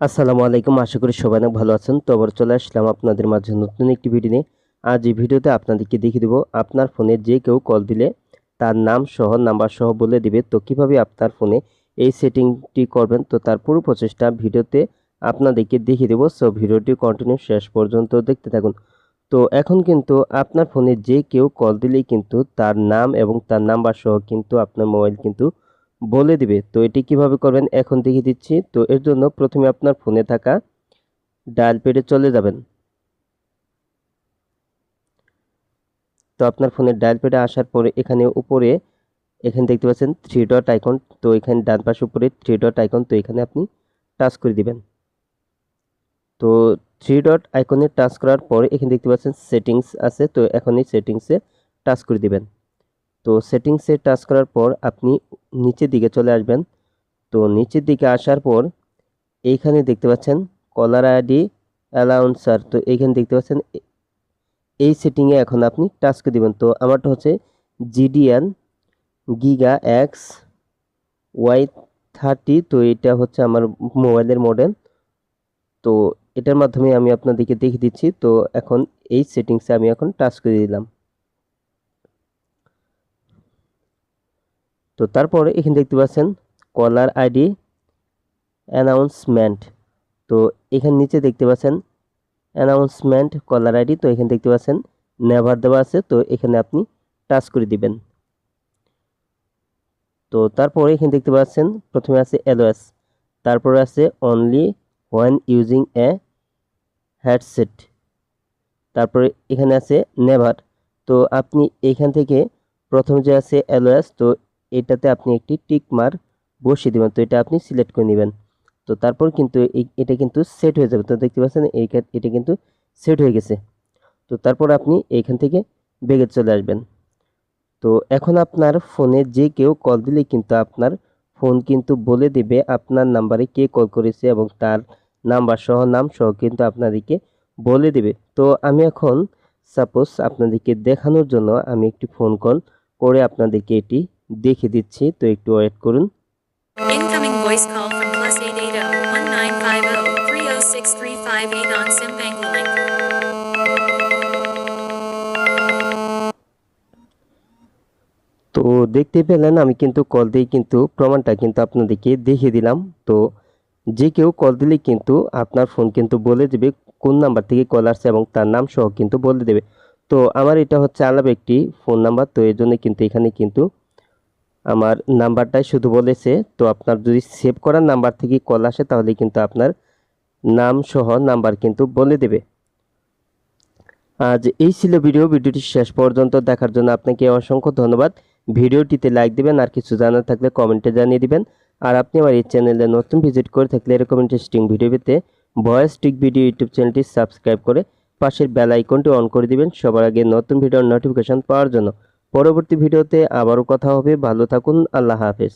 আসসালামু আলাইকুম, আশা করি সবাই অনেক ভালো আছেন। তো আবার চলে আসলাম আপনাদের মাঝে নতুন একটি ভিডিও নিয়ে। আজ এই ভিডিওতে আপনাদেরকে দেখিয়ে দেবো, আপনার ফোনে যে কেউ কল দিলে তার নাম সহ নাম্বার সহ বলে দিবে। তো কীভাবে আপনার ফোনে এই সেটিংটি করবেন, তো তার পুরো প্রচেষ্টা ভিডিওতে আপনাদেরকে দেখিয়ে দেবো। সো ভিডিওটি কন্টিনিউ শেষ পর্যন্ত দেখতে থাকুন। তো এখন কিন্তু আপনার ফোনে যে কেউ কল দিলেই কিন্তু তার নাম এবং তার নাম্বার সহ কিন্তু আপনার মোবাইল কিন্তু বলে দিবে। তো এটি কীভাবে করবেন? এখন দেখিয়ে দিচ্ছি। তো এর জন্য প্রথমে আপনার ফোনে থাকা ডায়াল পেডে চলে যাবেন। তো আপনার ফোনের ডায়াল পেডে আসার পরে এখানে উপরে, এখানে দেখতে পাচ্ছেন থ্রি ডট আইকন তো এখানে ডান পাশে উপরে থ্রি ডট আইকন তো এখানে আপনি টাচ করে দিবেন। তো থ্রি ডট আইকনে টাচ করার পরে এখানে দেখতে পাচ্ছেন সেটিংস আছে। তো এখন এই সেটিংসে টাচ করে দিবেন। তো সেটিংসে টাচ করার পর আপনি নিচের দিকে চলে আসবেন। তো নিচের দিকে আসার পর এইখানে দেখতে পাচ্ছেন কলার আইডি অ্যালাউন্সার তো এইখানে দেখতে পাচ্ছেন এই সেটিংয়ে এখন আপনি টাচ করে দেবেন। তো আমারটা হচ্ছে GDN giga X Y thirty তো এটা হচ্ছে আমার মোবাইলের মডেল। তো এটার মাধ্যমে আমি আপনাদেরকে দেখিয়ে দিচ্ছি। তো এখন এই সেটিংসে আমি এখন টাচ করে দিলাম। তো তারপরে এখানে দেখতে পাচ্ছেন কলার আইডি অ্যানাউন্সমেন্ট। তো এখানে নিচে দেখতে পাচ্ছেন অ্যানাউন্সমেন্ট কলার আইডি, তো এখানে দেখতে পাচ্ছেন নেভার দেওয়া আছে, তো এখানে আপনি টাচ করে দিবেন। তো তারপরে এখানে দেখতে পাচ্ছেন প্রথমে আছে এলওএস, তারপরে আছে only when using a headset তারপরে এখানে আছে নেভার। তো আপনি এখান থেকে প্রথম যে আছে এলওএস, তো এটাতে আপনি একটি টিক মার বসিয়ে দেবেন। তো এটা আপনি সিলেক্ট করে নেবেন। তো তারপর কিন্তু এটা কিন্তু সেট হয়ে যাবে। তো দেখতে পাচ্ছেন, এই এটা কিন্তু সেট হয়ে গেছে। তো তারপর আপনি এইখান থেকে বেগে চলে আসবেন। তো এখন আপনার ফোনে যে কেউ কল দিলে কিন্তু আপনার ফোন কিন্তু বলে দেবে আপনার নাম্বারে কে কল করেছে এবং তার নাম্বার সহ, নাম সহ কিন্তু আপনাদেরকে বলে দেবে। তো আমি এখন সাপোজ আপনাদেরকে দেখানোর জন্য আমি একটি ফোন কল করে আপনাদেরকে এটি দেখে দিচ্ছি তো একটু ওয়েট করুন। Incoming voice call from plus 880-1950-306358 on Simpangling. তো দেখতে পেলেন আমি কিন্তু কল দিয়ে কিন্তু প্রমাণটা কিন্তু আপনাদেরকে দেখিয়ে দিলাম। তো যে কেউ কল দিলে কিন্তু আপনার ফোন কিন্তু বলে দেবে কোন নাম্বার থেকে কল আসছে এবং তার নাম সহ কিন্তু বলে দেবে। তো আমার এটা হচ্ছে আলাদা একটি ফোন নাম্বার তো এই জন্য কিন্তু এখানে কিন্তু আমার নাম্বারটাই শুধু বলেছে, তো আপনার যদি সেভ করার নাম্বার থেকে কল আসে, তাহলে কিন্তু আপনার নাম সহ নাম্বার কিন্তু বলে দেবে। আজ এই ছিল ভিডিও, ভিডিওটি শেষ পর্যন্ত দেখার জন্য আপনাকে অসংখ্য ধন্যবাদ। ভিডিওটিতে লাইক দিবেন, আর কিছু জানার থাকলে কমেন্টে জানিয়ে দিবেন। আর আপনি আমার এই চ্যানেলে নতুন ভিজিট করে থাকলে এরকম ইন্টারেস্টিং ভিডিও পেতে ভয়েস টিক ভিডিও ইউটিউব চ্যানেলটি সাবস্ক্রাইব করে পাশের বেল আইকনটি অন করে দিবেন। সবার আগে নতুন ভিডিওর নোটিফিকেশন পাওয়ার জন্য। পরবর্তী ভিডিওতে আবারও কথা হবে। ভালো থাকুন আল্লাহ হাফেজ।